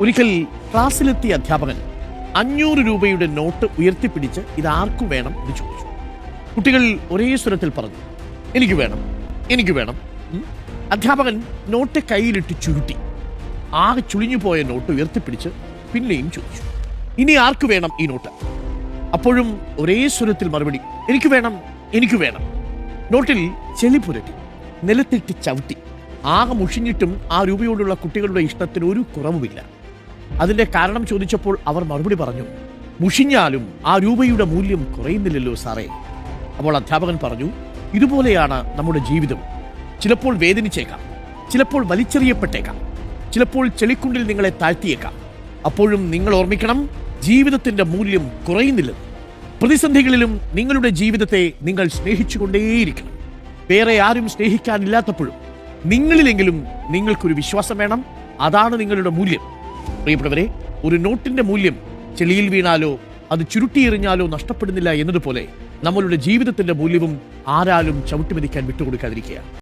ഒരിക്കൽ ക്ലാസ്സിലെത്തിയ അധ്യാപകൻ അഞ്ഞൂറ് രൂപയുടെ നോട്ട് ഉയർത്തിപ്പിടിച്ച് ഇത് ആർക്കും വേണം എന്ന് ചോദിച്ചു. കുട്ടികൾ ഒരേ സ്വരത്തിൽ പറഞ്ഞു എനിക്ക് വേണം എനിക്ക് വേണം. അധ്യാപകൻ നോട്ട് കയ്യിലിട്ട് ചുരുട്ടി. ആകെ ചുളിഞ്ഞു പോയ നോട്ട് ഉയർത്തിപ്പിടിച്ച് പിന്നെയും ചോദിച്ചു ഇനി ആർക്ക് വേണം ഈ നോട്ട്? അപ്പോഴും ഒരേ സ്വരത്തിൽ മറുപടി എനിക്ക് വേണം എനിക്ക് വേണം. നോട്ടിൽ ചെളി പുരട്ടി നിലത്തിട്ട് ചവിട്ടി. ആകെ മുഷിഞ്ഞിട്ടും ആ രൂപയോടുള്ള കുട്ടികളുടെ ഇഷ്ടത്തിന് ഒരു കുറവുമില്ല. അതിന്റെ കാരണം ചോദിച്ചപ്പോൾ അവർ മറുപടി പറഞ്ഞു മുഷിഞ്ഞാലും ആ രൂപയുടെ മൂല്യം കുറയുന്നില്ലല്ലോ സാറേ. അപ്പോൾ അധ്യാപകൻ പറഞ്ഞു ഇതുപോലെയാണ് നമ്മുടെ ജീവിതം. ചിലപ്പോൾ വേദനിച്ചേക്കാം ചിലപ്പോൾ വലിച്ചെറിയപ്പെട്ടേക്കാം ചിലപ്പോൾ ചെളിക്കുണ്ടിൽ നിങ്ങളെ താഴ്ത്തിയേക്കാം. അപ്പോഴും നിങ്ങൾ ഓർമ്മിക്കണം ജീവിതത്തിന്റെ മൂല്യം കുറയുന്നില്ല. പ്രതിസന്ധികളിലും നിങ്ങളുടെ ജീവിതത്തെ നിങ്ങൾ സ്നേഹിച്ചുകൊണ്ടേയിരിക്കണം. വേറെ ആരും സ്നേഹിക്കാനില്ലാത്തപ്പോഴും നിങ്ങളിലെങ്കിലും നിങ്ങൾക്കൊരു വിശ്വാസം വേണം. അതാണ് നിങ്ങളുടെ മൂല്യം. പ്രിയപ്പെട്ടവരെ ഒരു നോട്ടിന്റെ മൂല്യം ചെളിയിൽ വീണാലോ അത് ചുരുട്ടിയെറിഞ്ഞാലോ നഷ്ടപ്പെടുന്നില്ല എന്നതുപോലെ നമ്മളുടെ ജീവിതത്തിന്റെ മൂല്യവും ആരാലും ചവിട്ടുമെതിക്കാൻ വിട്ടുകൊടുക്കാതിരിക്കുക.